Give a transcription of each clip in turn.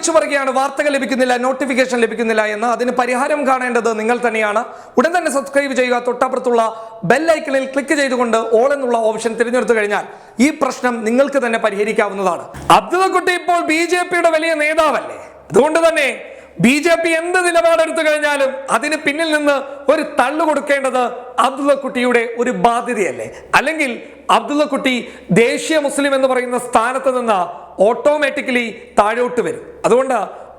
വിളിച്ചു പറയുകയാണ് വാർത്തകൾ ലഭിക്കുന്നില്ല നോട്ടിഫിക്കേഷൻ ലഭിക്കുന്നില്ല എന്ന്. അതിന് പരിഹാരം കാണേണ്ടത് നിങ്ങൾ തന്നെയാണ്. ഉടൻ തന്നെ സബ്സ്ക്രൈബ് ചെയ്യുക. തൊട്ടപ്പുറത്തുള്ള ബെൽ ഐക്കണിൽ ക്ലിക്ക് ചെയ്തുകൊണ്ട് ഓൾ എന്നുള്ള ഓപ്ഷൻ തിരഞ്ഞെടുത്തു കഴിഞ്ഞാൽ ഈ പ്രശ്നം നിങ്ങൾക്ക് തന്നെ പരിഹരിക്കാവുന്നതാണ്. അബ്ദുള്ളക്കുട്ടി ഇപ്പോൾ ബി ജെ പിയുടെ വലിയ നേതാവല്ലേ? അതുകൊണ്ട് തന്നെ ബി ജെ പി എന്ത് നിലപാടെടുത്തു കഴിഞ്ഞാലും അതിന് പിന്നിൽ നിന്ന് ഒരു തള്ളു കൊടുക്കേണ്ടത് അബ്ദുള്ളക്കുട്ടിയുടെ ഒരു ബാധ്യതയല്ലേ? അല്ലെങ്കിൽ അബ്ദുള്ളക്കുട്ടി ദേശീയ മുസ്ലിം എന്ന് പറയുന്ന സ്ഥാനത്ത് നിന്ന് ഓട്ടോമാറ്റിക്കലി താഴോട്ട് വരും. അതുകൊണ്ട്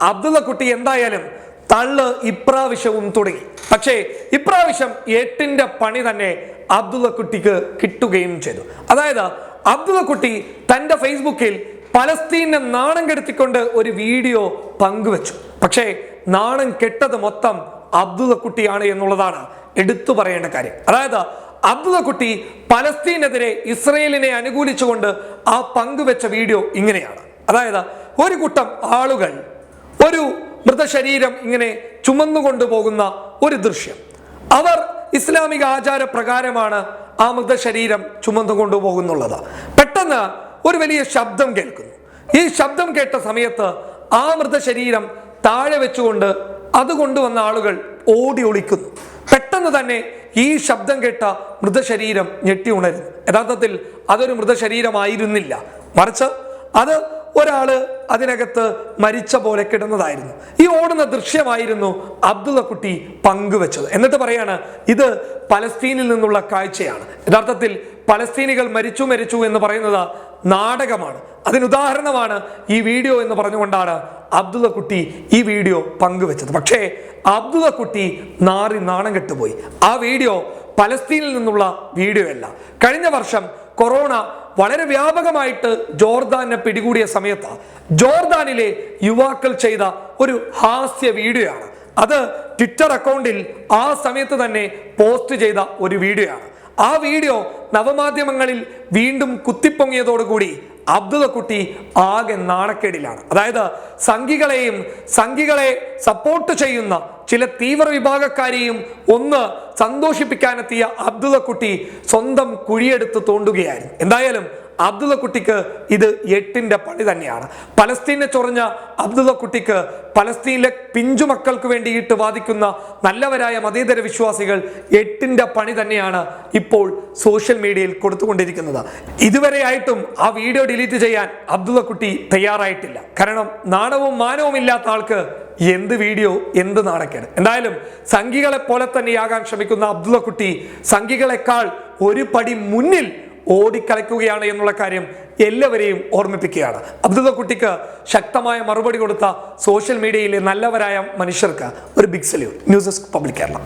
അബ്ദുള്ളക്കുട്ടി എന്തായാലും തള്ള് ഇപ്രാവശ്യവും തുടങ്ങി. പക്ഷേ ഇപ്രാവശ്യം എട്ടിന്റെ പണി തന്നെ അബ്ദുള്ളക്കുട്ടിക്ക് കിട്ടുകയും ചെയ്തു. അതായത് അബ്ദുള്ളക്കുട്ടി തന്റെ ഫേസ്ബുക്കിൽ പലസ്തീനെ നാണം കെടുത്തിക്കൊണ്ട് ഒരു വീഡിയോ പങ്കുവച്ചു. പക്ഷേ നാണം കെട്ടത് മൊത്തം അബ്ദുള്ളക്കുട്ടിയാണ് എന്നുള്ളതാണ് എടുത്തു പറയേണ്ട കാര്യം. അതായത് അബ്ദുള്ളക്കുട്ടി പലസ്തീനെതിരെ ഇസ്രയേലിനെ അനുകൂലിച്ചുകൊണ്ട് ആ പങ്കുവെച്ച വീഡിയോ ഇങ്ങനെയാണ്. അതായത് ഒരു കൂട്ടം ആളുകൾ ഒരു മൃതശരീരം ഇങ്ങനെ ചുമന്നുകൊണ്ടു പോകുന്ന ഒരു ദൃശ്യം. അവർ ഇസ്ലാമിക ആചാര പ്രകാരമാണ് ആ മൃതശരീരം ചുമന്നു കൊണ്ടുപോകുന്നുള്ളത് പെട്ടെന്ന് ഒരു വലിയ ശബ്ദം കേൾക്കുന്നു. ഈ ശബ്ദം കേട്ട സമയത്ത് ആ മൃതശരീരം താഴെ വെച്ചുകൊണ്ട് അത് കൊണ്ടുവന്ന ആളുകൾ ഓടി ഒളിക്കുന്നു. പെട്ടെന്ന് തന്നെ ഈ ശബ്ദം കേട്ട മൃതശരീരം ഞെട്ടി ഉണരുന്നു. യഥാർത്ഥത്തിൽ അതൊരു മൃതശരീരമായിരുന്നില്ല. മറിച്ച് അത് ഒരാൾ അതിനകത്ത് മരിച്ച പോലെ കിടന്നതായിരുന്നു. ഈ ഓടുന്ന ദൃശ്യമായിരുന്നു അബ്ദുള്ളക്കുട്ടി പങ്കുവെച്ചത്. എന്നിട്ട് പറയാണ് ഇത് പലസ്തീനിൽ നിന്നുള്ള കാഴ്ചയാണ്. യഥാർത്ഥത്തിൽ പലസ്തീനികൾ മരിച്ചു മരിച്ചു എന്ന് പറയുന്നത് നാടകമാണ്. അതിനുദാഹരണമാണ് ഈ വീഡിയോ എന്ന് പറഞ്ഞുകൊണ്ടാണ് അബ്ദുള്ള കുട്ടി ഈ വീഡിയോ പങ്കുവെച്ചത്. പക്ഷേ അബ്ദുള്ള കുട്ടി നാറി നാണം കെട്ടുപോയി. ആ വീഡിയോ പലസ്തീനിൽ നിന്നുള്ള വീഡിയോ അല്ല. കഴിഞ്ഞ വർഷം കൊറോണ വളരെ വ്യാപകമായിട്ട് ജോർദാനെ പിടികൂടിയ സമയത്ത് ജോർദാനിലെ യുവാക്കൾ ചെയ്ത ഒരു ഹാസ്യ വീഡിയോ ആണ് അത് ട്വിറ്റർ അക്കൗണ്ടിൽ ആ സമയത്ത് തന്നെ പോസ്റ്റ് ചെയ്ത ഒരു വീഡിയോ ആണ് ആ വീഡിയോ നവമാധ്യമങ്ങളിൽ വീണ്ടും കുത്തിപ്പൊങ്ങിയതോടുകൂടി അബ്ദുള്ള കുട്ടി ആകെ നാണക്കേടിലാണ്. അതായത് സംഘികളെയും സംഘികളെ സപ്പോർട്ട് ചെയ്യുന്ന ചില തീവ്ര വിഭാഗക്കാരെയും ഒന്ന് സന്തോഷിപ്പിക്കാനെത്തിയ അബ്ദുള്ളക്കുട്ടി സ്വന്തം കുഴിയെടുത്ത് തോണ്ടുകയായിരുന്നു. എന്തായാലും അബ്ദുള്ള കുട്ടിക്ക് ഇത് എട്ടിന്റെ പണി തന്നെയാണ്. പലസ്തീനെ ചൊറിഞ്ഞ അബ്ദുള്ള കുട്ടിക്ക് പലസ്തീനിലെ പിഞ്ചു മക്കൾക്ക് വേണ്ടിയിട്ട് വാദിക്കുന്ന നല്ലവരായ മതേതര വിശ്വാസികൾ എട്ടിന്റെ പണി തന്നെയാണ് ഇപ്പോൾ സോഷ്യൽ മീഡിയയിൽ കൊടുത്തുകൊണ്ടിരിക്കുന്നത്. ഇതുവരെയായിട്ടും ആ വീഡിയോ ഡിലീറ്റ് ചെയ്യാൻ അബ്ദുള്ള കുട്ടി തയ്യാറായിട്ടില്ല. കാരണം നാണവും മാനവും ഇല്ലാത്ത ആൾക്ക് എന്ത് വീഡിയോ എന്ത് നാണക്കേട്? എന്തായാലും സംഘികളെ പോലെ തന്നെയാകാൻ ശ്രമിക്കുന്ന അബ്ദുള്ള കുട്ടി സംഘികളെക്കാൾ ഒരു പടി മുന്നിൽ ഓടിക്കളിക്കുകയാണ് എന്നുള്ള കാര്യം എല്ലാവരെയും ഓർമ്മിപ്പിക്കുകയാണ്. അബ്ദുള്ള കുട്ടിക്ക് ശക്തമായ മറുപടി കൊടുത്ത സോഷ്യൽ മീഡിയയിലെ നല്ലവരായ മനുഷ്യർക്ക് ഒരു big salute news desk public Kerala